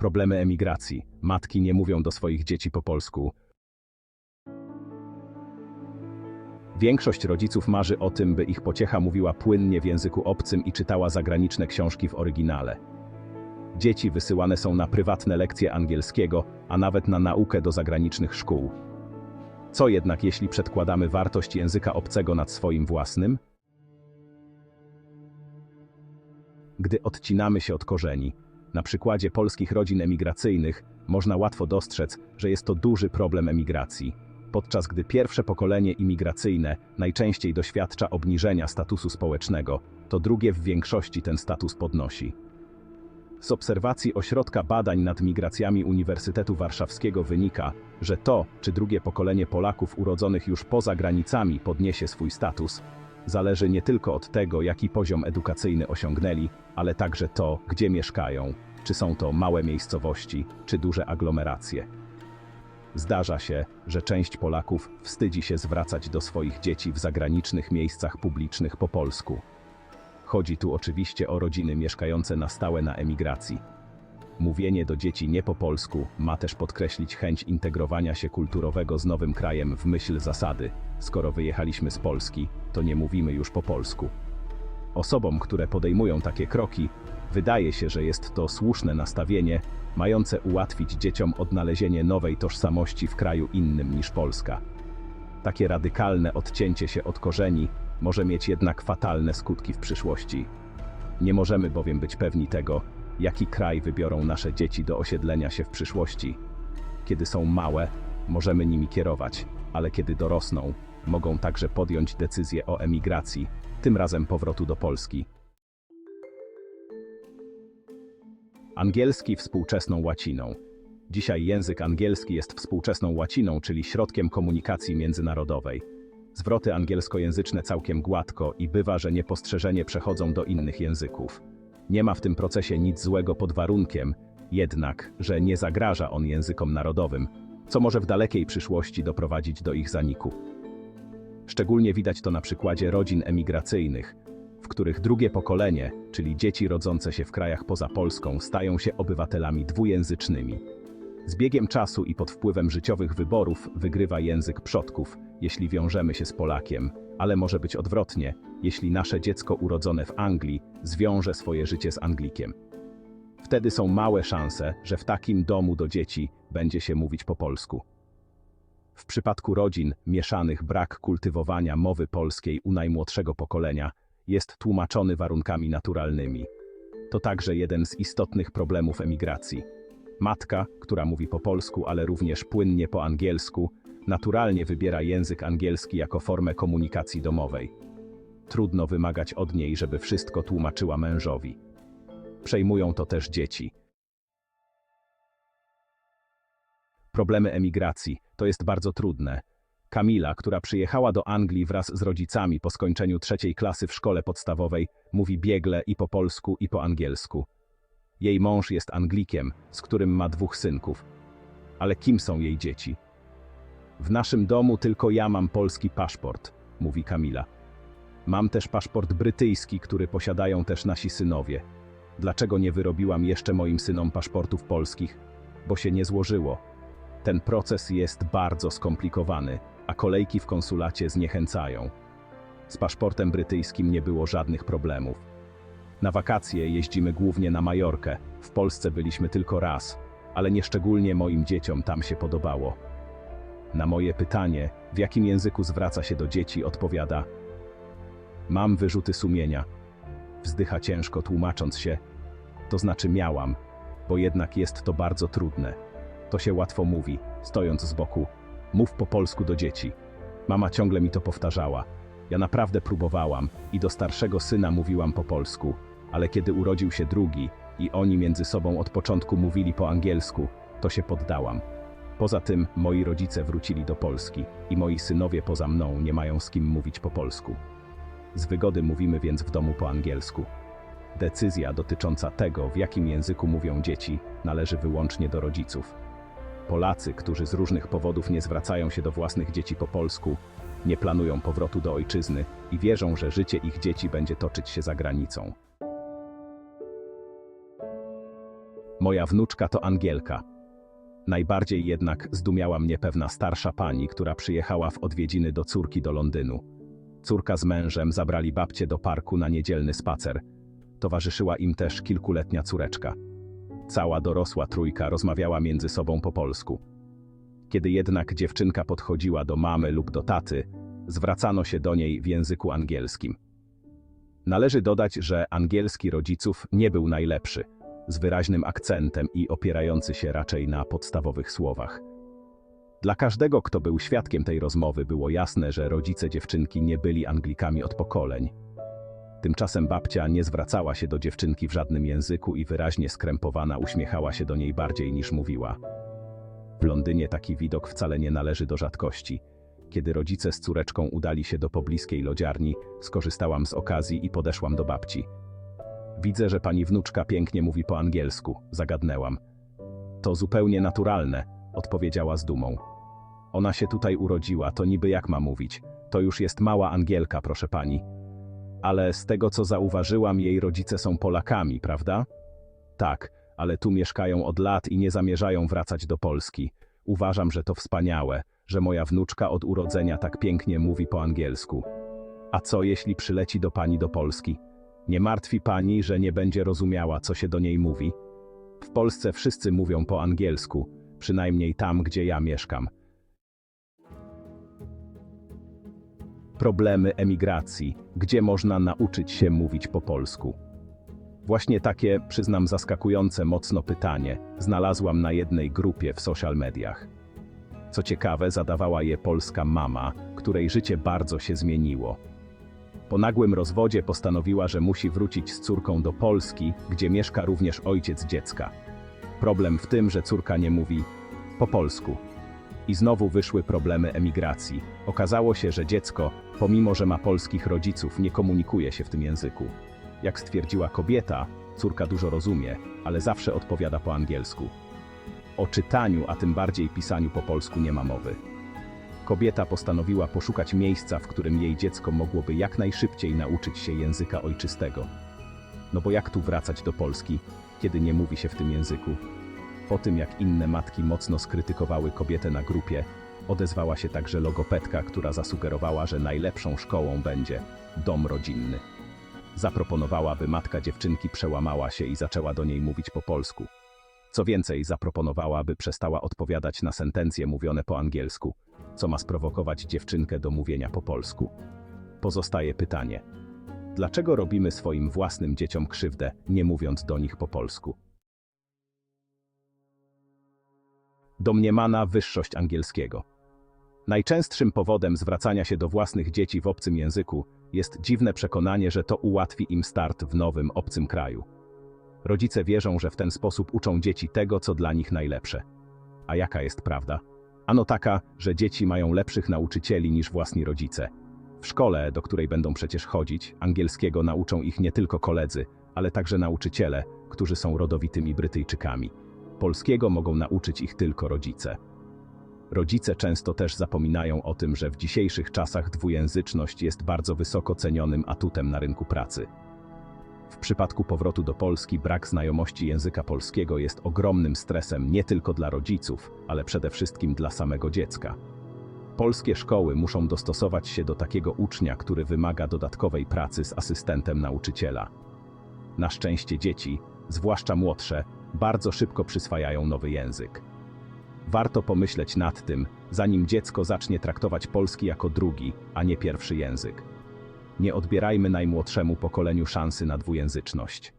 Problemy emigracji. Matki nie mówią do swoich dzieci po polsku. Większość rodziców marzy o tym, by ich pociecha mówiła płynnie w języku obcym i czytała zagraniczne książki w oryginale. Dzieci wysyłane są na prywatne lekcje angielskiego, a nawet na naukę do zagranicznych szkół. Co jednak, jeśli przedkładamy wartość języka obcego nad swoim własnym? Gdy odcinamy się od korzeni, na przykładzie polskich rodzin emigracyjnych, można łatwo dostrzec, że jest to duży problem emigracji. Podczas gdy pierwsze pokolenie imigracyjne najczęściej doświadcza obniżenia statusu społecznego, to drugie w większości ten status podnosi. Z obserwacji Ośrodka Badań nad Migracjami Uniwersytetu Warszawskiego wynika, że to, czy drugie pokolenie Polaków urodzonych już poza granicami podniesie swój status, zależy nie tylko od tego, jaki poziom edukacyjny osiągnęli, ale także to, gdzie mieszkają, czy są to małe miejscowości, czy duże aglomeracje. Zdarza się, że część Polaków wstydzi się zwracać do swoich dzieci w zagranicznych miejscach publicznych po polsku. Chodzi tu oczywiście o rodziny mieszkające na stałe na emigracji. Mówienie do dzieci nie po polsku ma też podkreślić chęć integrowania się kulturowego z nowym krajem w myśl zasady: skoro wyjechaliśmy z Polski, to nie mówimy już po polsku. Osobom, które podejmują takie kroki, wydaje się, że jest to słuszne nastawienie, mające ułatwić dzieciom odnalezienie nowej tożsamości w kraju innym niż Polska. Takie radykalne odcięcie się od korzeni może mieć jednak fatalne skutki w przyszłości. Nie możemy bowiem być pewni tego, jaki kraj wybiorą nasze dzieci do osiedlenia się w przyszłości. Kiedy są małe, możemy nimi kierować, ale kiedy dorosną, mogą także podjąć decyzję o emigracji, tym razem powrotu do Polski. Angielski współczesną łaciną. Dzisiaj język angielski jest współczesną łaciną, czyli środkiem komunikacji międzynarodowej. Zwroty angielskojęzyczne całkiem gładko i bywa, że niepostrzeżenie przechodzą do innych języków. Nie ma w tym procesie nic złego pod warunkiem, jednak, że nie zagraża on językom narodowym, co może w dalekiej przyszłości doprowadzić do ich zaniku. Szczególnie widać to na przykładzie rodzin emigracyjnych, w których drugie pokolenie, czyli dzieci rodzące się w krajach poza Polską, stają się obywatelami dwujęzycznymi. Z biegiem czasu i pod wpływem życiowych wyborów wygrywa język przodków, jeśli wiążemy się z Polakiem, ale może być odwrotnie, jeśli nasze dziecko urodzone w Anglii zwiąże swoje życie z Anglikiem. Wtedy są małe szanse, że w takim domu do dzieci będzie się mówić po polsku. W przypadku rodzin mieszanych brak kultywowania mowy polskiej u najmłodszego pokolenia jest tłumaczony warunkami naturalnymi. To także jeden z istotnych problemów emigracji. Matka, która mówi po polsku, ale również płynnie po angielsku, naturalnie wybiera język angielski jako formę komunikacji domowej. Trudno wymagać od niej, żeby wszystko tłumaczyła mężowi. Przejmują to też dzieci. Problemy emigracji to jest bardzo trudne. Kamila, która przyjechała do Anglii wraz z rodzicami po skończeniu trzeciej klasy w szkole podstawowej, mówi biegle i po polsku, i po angielsku. Jej mąż jest Anglikiem, z którym ma dwóch synków. Ale kim są jej dzieci? W naszym domu tylko ja mam polski paszport, mówi Kamila. Mam też paszport brytyjski, który posiadają też nasi synowie. Dlaczego nie wyrobiłam jeszcze moim synom paszportów polskich? Bo się nie złożyło. Ten proces jest bardzo skomplikowany, a kolejki w konsulacie zniechęcają. Z paszportem brytyjskim nie było żadnych problemów. Na wakacje jeździmy głównie na Majorkę. W Polsce byliśmy tylko raz, ale nieszczególnie moim dzieciom tam się podobało. Na moje pytanie, w jakim języku zwraca się do dzieci, odpowiada: Mam wyrzuty sumienia. Wzdycha ciężko, tłumacząc się. To znaczy miałam, bo jednak jest to bardzo trudne. To się łatwo mówi, stojąc z boku. Mów po polsku do dzieci. Mama ciągle mi to powtarzała. Ja naprawdę próbowałam i do starszego syna mówiłam po polsku, ale kiedy urodził się drugi i oni między sobą od początku mówili po angielsku, to się poddałam. Poza tym moi rodzice wrócili do Polski i moi synowie poza mną nie mają z kim mówić po polsku. Z wygody mówimy więc w domu po angielsku. Decyzja dotycząca tego, w jakim języku mówią dzieci, należy wyłącznie do rodziców. Polacy, którzy z różnych powodów nie zwracają się do własnych dzieci po polsku, nie planują powrotu do ojczyzny i wierzą, że życie ich dzieci będzie toczyć się za granicą. Moja wnuczka to Angielka. Najbardziej jednak zdumiała mnie pewna starsza pani, która przyjechała w odwiedziny do córki do Londynu. Córka z mężem zabrali babcię do parku na niedzielny spacer. Towarzyszyła im też kilkuletnia córeczka. Cała dorosła trójka rozmawiała między sobą po polsku. Kiedy jednak dziewczynka podchodziła do mamy lub do taty, zwracano się do niej w języku angielskim. Należy dodać, że angielski rodziców nie był najlepszy, z wyraźnym akcentem i opierający się raczej na podstawowych słowach. Dla każdego, kto był świadkiem tej rozmowy, było jasne, że rodzice dziewczynki nie byli Anglikami od pokoleń. Tymczasem babcia nie zwracała się do dziewczynki w żadnym języku i wyraźnie skrępowana uśmiechała się do niej bardziej niż mówiła. W Londynie taki widok wcale nie należy do rzadkości. Kiedy rodzice z córeczką udali się do pobliskiej lodziarni, skorzystałam z okazji i podeszłam do babci. Widzę, że pani wnuczka pięknie mówi po angielsku, zagadnęłam. To zupełnie naturalne, odpowiedziała z dumą. Ona się tutaj urodziła, to niby jak ma mówić. To już jest mała Angielka, proszę pani. Ale z tego, co zauważyłam, jej rodzice są Polakami, prawda? Tak, ale tu mieszkają od lat i nie zamierzają wracać do Polski. Uważam, że to wspaniałe, że moja wnuczka od urodzenia tak pięknie mówi po angielsku. A co jeśli przyleci do pani do Polski? Nie martwi pani, że nie będzie rozumiała, co się do niej mówi? W Polsce wszyscy mówią po angielsku, przynajmniej tam, gdzie ja mieszkam. Problemy emigracji, gdzie można nauczyć się mówić po polsku. Właśnie takie, przyznam zaskakujące mocno pytanie, znalazłam na jednej grupie w social mediach. Co ciekawe, zadawała je polska mama, której życie bardzo się zmieniło. Po nagłym rozwodzie postanowiła, że musi wrócić z córką do Polski, gdzie mieszka również ojciec dziecka. Problem w tym, że córka nie mówi po polsku. I znowu wyszły problemy emigracji. Okazało się, że dziecko, pomimo że ma polskich rodziców, nie komunikuje się w tym języku. Jak stwierdziła kobieta, córka dużo rozumie, ale zawsze odpowiada po angielsku. O czytaniu, a tym bardziej pisaniu po polsku nie ma mowy. Kobieta postanowiła poszukać miejsca, w którym jej dziecko mogłoby jak najszybciej nauczyć się języka ojczystego. No bo jak tu wracać do Polski, kiedy nie mówi się w tym języku? Po tym jak inne matki mocno skrytykowały kobietę na grupie, odezwała się także logopedka, która zasugerowała, że najlepszą szkołą będzie dom rodzinny. Zaproponowała, by matka dziewczynki przełamała się i zaczęła do niej mówić po polsku. Co więcej, zaproponowała, by przestała odpowiadać na sentencje mówione po angielsku, co ma sprowokować dziewczynkę do mówienia po polsku. Pozostaje pytanie: dlaczego robimy swoim własnym dzieciom krzywdę, nie mówiąc do nich po polsku? Domniemana wyższość angielskiego. Najczęstszym powodem zwracania się do własnych dzieci w obcym języku jest dziwne przekonanie, że to ułatwi im start w nowym, obcym kraju. Rodzice wierzą, że w ten sposób uczą dzieci tego, co dla nich najlepsze. A jaka jest prawda? Ano taka, że dzieci mają lepszych nauczycieli niż własni rodzice. W szkole, do której będą przecież chodzić, angielskiego nauczą ich nie tylko koledzy, ale także nauczyciele, którzy są rodowitymi Brytyjczykami. Polskiego mogą nauczyć ich tylko rodzice. Rodzice często też zapominają o tym, że w dzisiejszych czasach dwujęzyczność jest bardzo wysoko cenionym atutem na rynku pracy. W przypadku powrotu do Polski brak znajomości języka polskiego jest ogromnym stresem nie tylko dla rodziców, ale przede wszystkim dla samego dziecka. Polskie szkoły muszą dostosować się do takiego ucznia, który wymaga dodatkowej pracy z asystentem nauczyciela. Na szczęście dzieci, zwłaszcza młodsze, bardzo szybko przyswajają nowy język. Warto pomyśleć nad tym, zanim dziecko zacznie traktować polski jako drugi, a nie pierwszy język. Nie odbierajmy najmłodszemu pokoleniu szansy na dwujęzyczność.